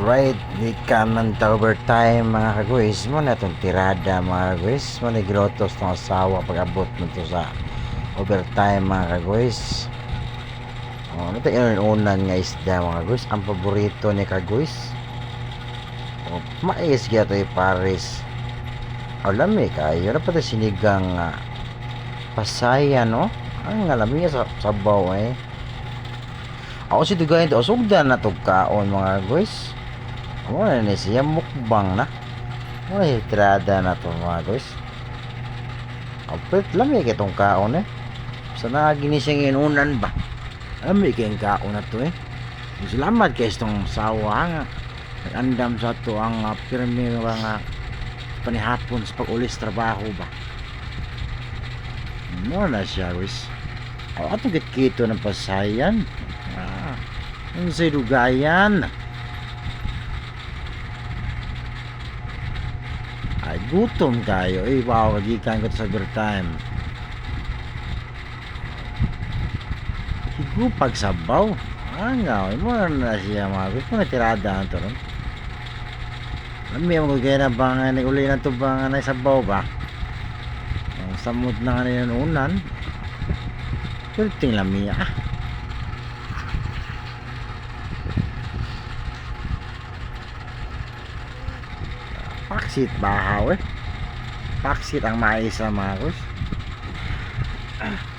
Right, di ka man ta overtime mga kagwis mo na itong tirada mga kagwis mo na gilotos ng asawa pag-abot mo to sa overtime mga kagwis. Oh, ano tayo unan nga isda mga kagwis. Ang paborito ni kagwis? Oh, mais kaya to Paris alam eh kayo na pati sinigang uh, pasaya no? Ang alam niya sa sabaw eh. Ako si Dugayin to sugdan na to kaon mga kagwis Muna ni siya mukbang na. Muna hitrada na to mga guys. Apit lami kitong kaon eh. Sa nagini siyang inunan ba? Lami kayong kaon na to eh. Salamat kay itong sawa nga. Nag-andam sa to ang uh, pirmi nga panihapon sa pag-ulis trabaho ba. Muna na siya guys. Aw ato git kito ng pasayan. Ah, ang say dugayan. Ay, gutom kayo. Eh, wow, magikan ko sa overtime. Higo pagsabaw. Ah, nga, mo na siya mga gusto na tirada na to ron. Alam mo, kaya na ba nga uli na to ba nga na sabaw ba? Ang samot na nga unan. Tingnan miya. Ah. Paksit bahaw eh. Paksit ang mais mga kus. Ah.